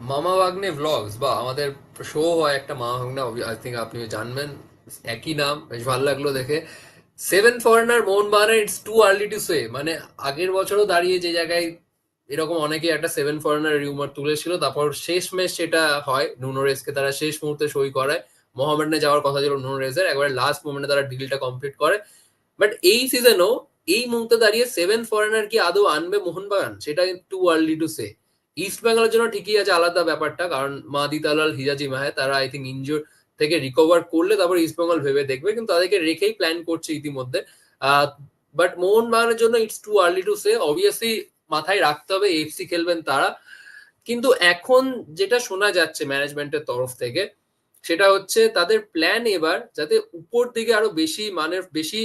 মামা ভাগ্নে ভ্লগস বা আমাদের শো হয় একটা মামা ভাগ্নে আই থিঙ্ক আপনি জানবেন, একই নাম, বেশ ভালো লাগল দেখে। সেভেন ফরেনার মোহনবাগানের it's too early to say মানে আগের বছরও দাঁড়িয়ে যে জায়গায় এরকম অনেকে একটা সেভেন ফরেনার রিউমার তুলেছিল, তারপর শেষ ম্যাচ সেটা হয় নুনোরেসকে তারা শেষ মুহূর্তে সই করায়। মোহামেডানে যাওয়ার কথা ছিল নুনোরেসের একবারে লাস্ট মোমেন্টে তারা ডিলটা কমপ্লিট করে। বাট এই সিজনও এই মুহূর্তে দাঁড়িয়ে সেভেন ফরেনার কি আদৌ আনবে মোহনবাগান সেটা too early to say East বেঙ্গলের জন্য ঠিকই আছে আলাদা ব্যাপারটা, কারণ মাদি তালাল, হিজাজি মাহে, তারা আই থিঙ্ক ইনজোর থেকে রিকভার করলে তারপর ইস্ট বেঙ্গল ভেবে দেখবে, কিন্তু তাদেরকে রেখেই প্ল্যান করছে ইতিমধ্যে। বাট মোহনবাগানের জন্য it's too early to say obviously মাথায় রাখতে হবে এফসি খেলবেন তারা। কিন্তু এখন যেটা শোনা যাচ্ছে ম্যানেজমেন্টের তরফ থেকে, সেটা হচ্ছে তাদের প্ল্যান এবার যাতে উপর দিকে আরও বেশি মানের বেশি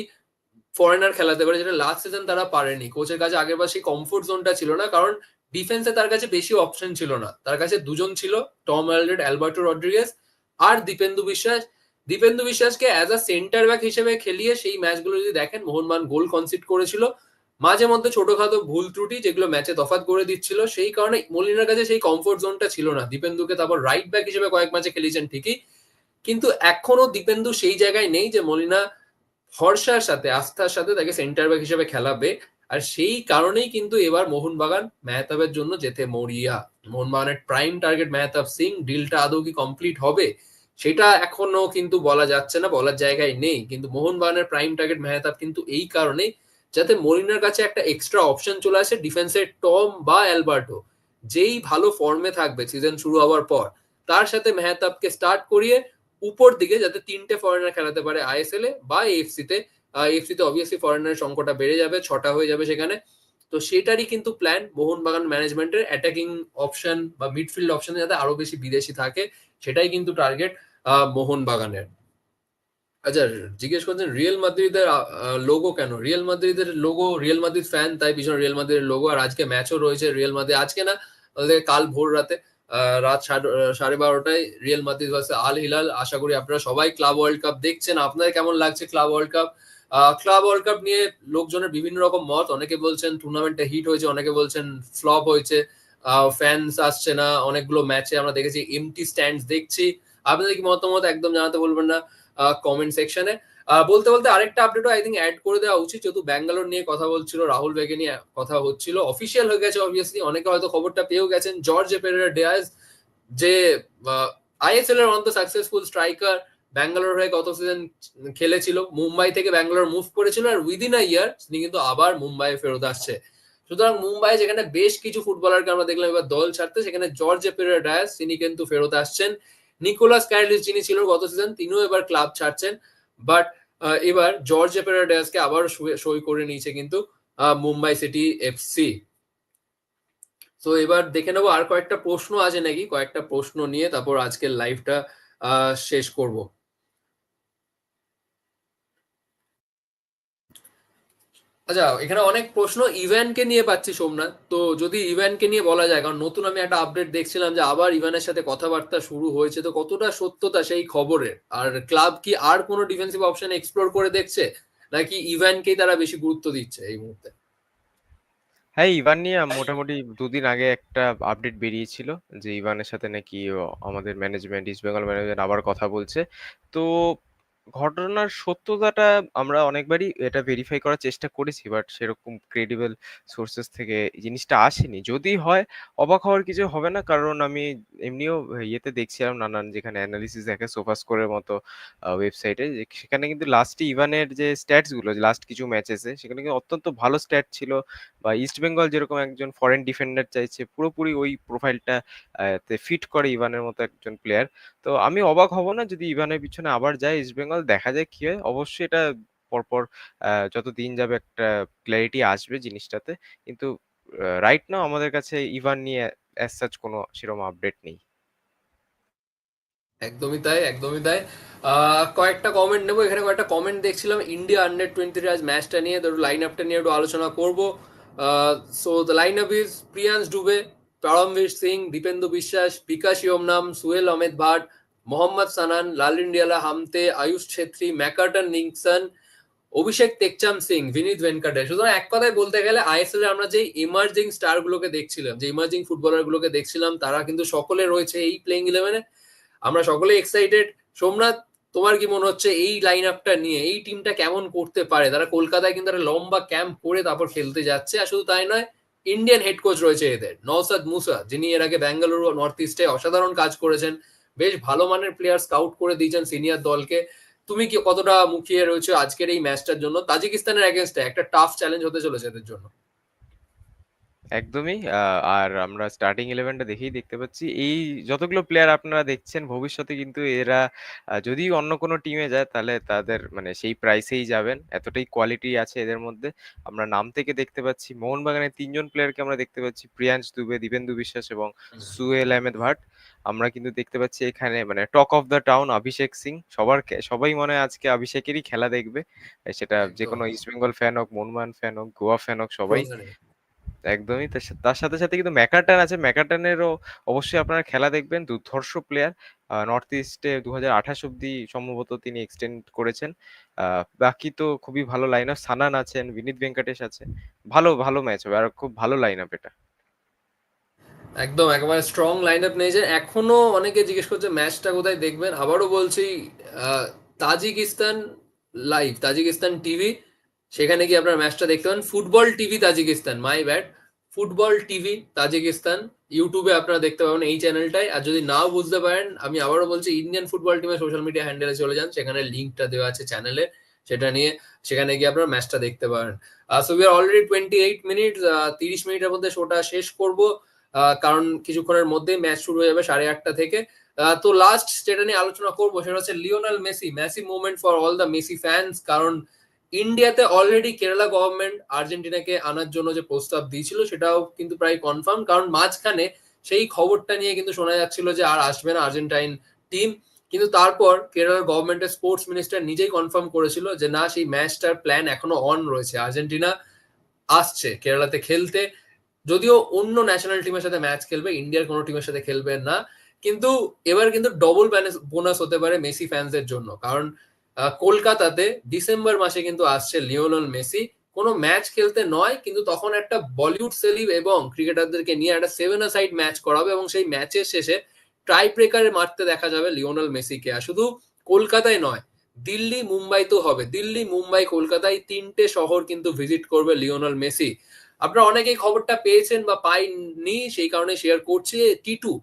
ফরেনার খেলাতে পারে, যেটা লাস্ট সিজন তারা পারেনি। কোচের কাছে আগের বার সেই কমফোর্ট জোনটা ছিল না, কারণ ডিফেন্সে তার কাছে বেশি অপশন ছিল না। তার কাছে দুজন ছিল টম অ্যালডেড অ্যালবার্টো রড্রিগেস আর দীপেন্দু বিশ্বাস। দীপেন্দু বিশ্বাসকে অ্যাজ আ সেন্টার ব্যাক হিসেবে খেলিয়ে সেই ম্যাচগুলো যদি দেখেন মোহনবাগান গোল কনসিড করেছিল। মাঝে মধ্যে ছোটখাটো ভুল ত্রুটি যেগুলো ম্যাচে তফাৎ করে দিচ্ছিল, সেই কারণে মলিনার কাছে সেই কমফোর্ট জোনটা ছিল না। দীপেন্দুকে তারপর রাইট ব্যাক হিসেবে কয়েক ম্যাচে খেলিয়েছেন ঠিকই। কিন্তু এখনও দীপেন্দু সেই জায়গায় নেই যে মলিনা ভরসার সাথে, আস্থার সাথে তাকে সেন্টার ব্যাক হিসেবে খেলাবে। আর সেই কারণেই কিন্তু এবার মোহনবাগান মেহতাবের জন্য যেতে মরিয়া। মোহনবাগানের প্রাইম টার্গেট মেহতাব সিং ডিলটা আদৌ কি কমপ্লিট হবে? সেটা এখনও কিন্তু বলা যাচ্ছে না, বলার জায়গায় নেই। কিন্তু মোহনবাগানের প্রাইম টার্গেট মেহতাব কিন্তু এই কারণে যাতে মরিনার কাছে একটা এক্সট্রা অপশন চলে আসে ডিফেন্সের টম বা অ্যালবার্টো। যেই ভালো ফর্মে থাকবে সিজন শুরু হওয়ার পর, তার সাথে মেহতাবকে স্টার্ট করিয়ে উপর দিকে যাতে তিনটে ফরেনার খেলাতে পারে আইএসএল এ বা এফসি তে এফসি তে অবভিয়াসলি ফরেনারের সংখ্যাটা বেড়ে যাবে, ছটা হয়ে যাবে সেখানে। তো সেটারই কিন্তু প্ল্যান মোহনবাগান ম্যানেজমেন্টের অ্যাটাকিং অপশন বা মিডফিল্ড অপশনে যাতে আরও বেশি বিদেশি থাকে, সেটাই কিন্তু টার্গেট মোহনবাগানের। আচ্ছা জিজ্ঞেস করছেন রিয়েল মাদ্রিদের লোগো কেন? রিয়েল মাদ্রিদের লোগো রিয়েল মাদ্রিদ ফ্যান তাই পিছনে রিয়েল মাদ্রিদের লোগো আর আজকে ম্যাচও রয়েছে রিয়েল মাদ্রিদ আজকে না কাল ভোর রাতে রাত সাড়ে- বারোটায় রিয়েল মাদ্রিদ আল হিলাল আশা করি আপনারা সবাই ক্লাব ওয়ার্ল্ড কাপ দেখছেন। আপনাদের কেমন লাগছে club world cup club world cup নিয়ে লোকজনের বিভিন্ন রকম মত। অনেকে বলছেন টুর্নামেন্টে হিট হয়েছে, অনেকে বলছেন ফ্লপ হয়েছে। ফ্যান্স আসছে না, অনেকগুলো ম্যাচে আমরা দেখেছি এমটি স্ট্যান্ড দেখছি। আপনাদের কি মতামত একদম জানাতে বলবেন না কমেন্ট সেকশনে বলতে বলতে আরেকটা আপডেটও আই থিঙ্ক অ্যাড করে দেওয়া উচিত, যেহেতু ব্যাঙ্গালোর নিয়ে কথা বলছিল, রাহুল বেগে নিয়ে কথা হচ্ছিল। অফিসিয়াল হয়ে গেছে অবভিয়াসলি অনেকে হয়তো খবরটা পেয়েও গেছেন। জর্জ পেরেরা ডেয়াজ যে আইএসএল এর অন্ত সাকসেসফুল স্ট্রাইকার ব্যাঙ্গালোর হয়ে গত সিজন খেলেছিল, মুম্বাই থেকে ব্যাঙ্গালোর মুভ করেছিল আর উইদিন আ ইয়ার তিনি কিন্তু আবার মুম্বাই ফেরত আসছে। সুতরাং মুম্বাই যেখানে বেশ কিছু ফুটবলারকে আমরা দেখলাম এবার দল ছাড়তে, সেখানে জর্জ পেরেরা ডায়াস তিনি কিন্তু ফেরত আসছেন। নিকোলাস ক্যারলিস যিনি ছিল গত সিজন তিনিও এবার ক্লাব ছাড়ছেন। বাট এবার জর্জ পেরেরা ডায়াসকে আবার সই করে নিয়েছে কিন্তু মুম্বাই সিটি এফসি তো এবার দেখে নেব আর কয়েকটা প্রশ্ন আছে নাকি, কয়েকটা প্রশ্ন নিয়ে তারপর আজকের লাইভটা শেষ করব। আচ্ছা এখানে অনেক প্রশ্ন ইভেন্টকে নিয়ে পাচ্ছি সোমনাথ। তো যদি ইভেন্টকে নিয়ে বলা যায়, কারণ নতুন আমি একটা আপডেট দেখছিলাম যে আবার ইভেন্টের সাথে কথাবার্তা শুরু হয়েছে, তো কতটা সত্যতা সেই খবরের? আর ক্লাব কি আর কোনো ডিফেন্সিভ অপশন এক্সপ্লোর করে দেখছে? নাকি ইভেন্টকেই তারা বেশি গুরুত্ব দিচ্ছে এই মুহূর্তে? হ্যাঁ ইভান নিয়ে মোটামুটি দুদিন আগে একটা আপডেট বেরিয়েছিল যে ইভানের সাথে নাকি আমাদের ম্যানেজমেন্ট ইস্ট বেঙ্গল ম্যানেজমেন্ট আবার কথা বলছে। তো ঘটনার সত্যতাটা আমরা অনেকবারই এটা ভেরিফাই করার চেষ্টা করেছি বাট সেরকম ক্রেডিবল সোর্সেস থেকে জিনিসটা আসেনি। যদি হয়, অবাক হওয়ার কিছু হবে না, কারণ আমি এমনিও ইয়েতে দেখছিলাম নানান যেখানে অ্যানালিসিস দেখে সোফা স্কোরের মতো ওয়েবসাইটে সেখানে কিন্তু লাস্টে ইভানের যে স্ট্যাটসগুলো লাস্ট কিছু ম্যাচেসে সেখানে কিন্তু অত্যন্ত ভালো স্ট্যাট ছিল। বা ইস্ট বেঙ্গল যেরকম একজন ফরেন ডিফেন্ডার চাইছে, পুরোপুরি ওই প্রোফাইলটা ফিট করে ইভানের মতো একজন প্লেয়ার তো আমি অবাক হব না যদি ইভানের পিছনে আবার যায় ইস্ট বেঙ্গল দেখা যায় কি হয়, অবশ্যই এটা পরপর যত দিন যাবে একটা ক্ল্যারিটি আসবে জিনিসটাতে। কিন্তু রাইট নাও আমাদের কাছে ইভান নিয়ে অ্যাজ সাচ কোনো সেরকম আপডেট নেই। একদমই তাই একদমই তাই। কয়েকটা কমেন্ট নেব। এখানে কয়েকটা কমেন্ট দেখছিলাম। ইন্ডিয়া আন্ডার টোয়েন্টির আজ ম্যাচটা নিয়ে তো লাইন আপটা নিয়ে একটু আলোচনা করব। So the line up is Priyansh Dubey Paramvir Singh Dipendu Biswas Bikash Yumnam Suhail Amit Bhat Mohammed Sanan লালিন্ডিয়ালা হামতে, আয়ুষ ছেত্রী, ম্যাকার্টন নিক্সন অভিষেক টেকচাম সিং বিনীত ভেঙ্কটেশ সুতরাং এক কথায় বলতে গেলে আইএসএল আমরা যে ইমার্জিং স্টার গুলোকে দেখছিলাম, যে ইমার্জিং ফুটবলার গুলোকে দেখছিলাম, তারা কিন্তু সকলে রয়েছে এই প্লেইং ইলেভেনে আমরা সকলে এক্সাইটেড সোমনাথ, তোমার কি মনে হচ্ছে এই লাইন আপটা নিয়ে? এই টিমটা কেমন করতে পারে? তারা কলকাতায় কিন্তু একটা লম্বা ক্যাম্প করে তারপর খেলতে যাচ্ছে। আর শুধু তাই নয় ইন্ডিয়ান হেড কোচ রয়েছে এদের নওসাদ মুসা, যিনি এর আগে ব্যাঙ্গালুরু নর্থ ইস্টে অসাধারণ কাজ করেছেন। বেশ ভালো মানের প্লেয়ার স্কাউট করে দিয়েছেন সিনিয়র দলকে। তুমি কি কতটা মুখিয়ে রয়েছে আজকের এই ম্যাচটার জন্য? তাজিকিস্তানের এগেনস্টে একটা টাফ চ্যালেঞ্জ হতে চলেছে এদের জন্য। একদমই আর আমরা স্টার্টিং ইলেভেনটা দেখেই দেখতে পাচ্ছি। এই যতগুলো প্লেয়ার আপনারা দেখছেন ভবিষ্যতে কিন্তু এরা যদি অন্য কোনো টিমে যায় তাহলে তাদের মানে সেই প্রাইসেই যাবেন। এতটাই কোয়ালিটি আছে এদের মধ্যে। আমরা নাম থেকে দেখতে পাচ্ছি মোহনবাগানের তিনজন প্লেয়ারকে আমরা দেখতে পাচ্ছি প্রিয়াংশ দুবে দীপেন্দু বিশ্বাস এবং সুহেল আহমেদ ভাট। আমরা কিন্তু দেখতে পাচ্ছি এখানে মানে talk of the town Abhishek Singh. সবার সবাই মনে হয় আজকে অভিষেকেরই খেলা দেখবে। সেটা যে কোনো। ইস্ট বেঙ্গল ফ্যান হোক মোহনবাগান ফ্যান হোক গোয়া ফ্যান হোক সবাই একদমই তার সাথে সাথে কিন্তু ম্যাকার্টন আছে। ম্যাকার্টনেরও অবশ্যই আপনারা খেলা দেখবেন। দুর্ধর্ষ প্লেয়ার নর্থ ইস্টে দু হাজার আঠাশ অব্দি সম্ভবত তিনি এক্সটেন্ড করেছেন। আহ, বাকি তো খুবই ভালো লাইন আপ সানান আছেন বিনীত ভেঙ্কটেশ আছে। ভালো ভালো ম্যাচ হবে। আর খুব ভালো লাইন আপ এটা। একদম, একেবারে স্ট্রং লাইন আপ নিয়েছে এখনও অনেকে জিজ্ঞেস করছে ম্যাচটা কোথায় দেখবেন? আবারও বলছি তাজিকিস্তান লাইভ তাজিকিস্তান টিভি সেখানে কি আপনার ম্যাচটা দেখতে পান football TV Tajikistan my bad football TV Tajikistan ইউটিউবে আপনারা দেখতে পাবেন এই চ্যানেলটাই আর যদি নাও বুঝতে পারেন, আমি আবারও বলছি ইন্ডিয়ান ফুটবল টিমের সোশ্যাল মিডিয়া হ্যান্ডেলে চলে যান। সেখানে লিঙ্কটা দেওয়া আছে চ্যানেলে সেটা নিয়ে সেখানে গিয়ে আপনারা ম্যাচটা দেখতে পারেন। So we are already twenty eight minute তিরিশ মিনিটের মধ্যে শোটা শেষ করব। কারণ কিছুক্ষণের মধ্যেই ম্যাচ শুরু হয়ে যাবে সাড়ে আটটা থেকে। তো লাস্ট যেটা নিয়ে আলোচনা করব সেটা হচ্ছে Lionel Messi. Messi movement for all the Messi fans কারণ ইন্ডিয়াতে অলরেডি কেরালা গভর্নমেন্ট আর্জেন্টিনাকে আনার জন্য যে প্রস্তাব দিয়েছিল সেটাও কিন্তু প্রায় কনফার্ম কারণ মাঝখানে সেই খবরটা নিয়ে কিন্তু শোনা যাচ্ছিল যে আর আসবে না আর্জেন্টাইন টিম কিন্তু তারপর কেরালার গভর্নমেন্টের স্পোর্টস মিনিস্টার নিজেই কনফার্ম করেছিল যে না, সেই ম্যাচটার প্ল্যান এখনও অন রয়েছে। আর্জেন্টিনা আসছে কেরালাতে খেলতে। যদিও অন্য ন্যাশনাল টিমের সাথে ম্যাচ খেলবে ইন্ডিয়ার কোনো টিমের সাথে খেলবে না। কিন্তু এবার কিন্তু ডবল বোনাস হতে পারে মেসি ফ্যান্সদের জন্য। কারণ কলকাতাতে ডিসেম্বর মাসে কিন্তু আসছে লিওনাল মেসি। কোনো ম্যাচ খেলতে নয়, কিন্তু তখন একটা বলিউড সেলিব এবং ক্রিকেটারদেরকে নিয়ে একটা সেভেন সাইড ম্যাচ করাবে এবং সেই ম্যাচের শেষে ট্রাই ব্রেকারে মারতে দেখা যাবে লিওনাল মেসিকে। আর শুধু কলকাতায় নয়, দিল্লি, মুম্বাই তো হবে। দিল্লি, মুম্বাই, কলকাতায় তিনটে শহর কিন্তু ভিজিট করবে লিওনাল মেসি। আপনারা অনেকেই খবরটা পেয়েছেন বা পাইনি, সেই কারণে শেয়ার করছি। টি টু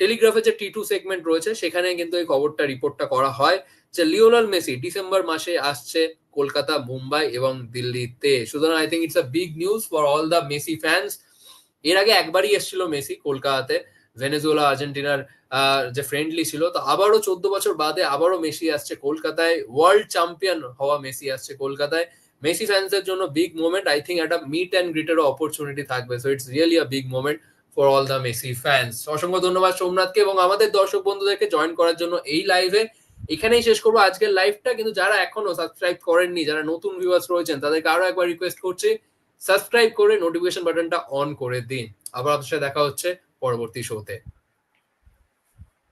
টেলিগ্রাফের যে টি টু সেগমেন্ট রয়েছে, সেখানে কিন্তু এই খবরটা রিপোর্টটা করা হয় যে লিওনাল মেসি ডিসেম্বর মাসে আসছে কলকাতা, মুম্বাই এবং দিল্লিতে। সুতরাং I think it's a big news for all the Messi fans এর আগে একবারই এসেছিল মেসি কলকাতাতে, ভেনেজুয়েলা, আর্জেন্টিনার যে ফ্রেন্ডলি ছিল। তো আবারও চোদ্দ বছর বাদে আবারও মেসি আসছে কলকাতায়। ওয়ার্ল্ড চ্যাম্পিয়ন হওয়া মেসি আসছে কলকাতায়। মেসি ফ্যান্সের জন্য বিগ মোমেন্ট আই থিঙ্ক একটা মিট অ্যান্ড গ্রিটেরও অপরচুনিটি থাকবে। So it's really a big moment for all the Messi fans অসংখ্য ধন্যবাদ সোমনাথকে এবং আমাদের দর্শক বন্ধুদেরকে জয়েন করার জন্য এই লাইভে এখানেই শেষ করব আজকের লাইভটা কিন্তু যারা এখনও সাবস্ক্রাইব করেননি, যারা নতুন ভিউয়ার্স রয়েছেন, তাদেরকে আরও একবার রিকোয়েস্ট করছি সাবস্ক্রাইব করে নোটিফিকেশন বাটনটা অন করে দিন। আবার আপনার সাথে দেখা হচ্ছে পরবর্তী শোতে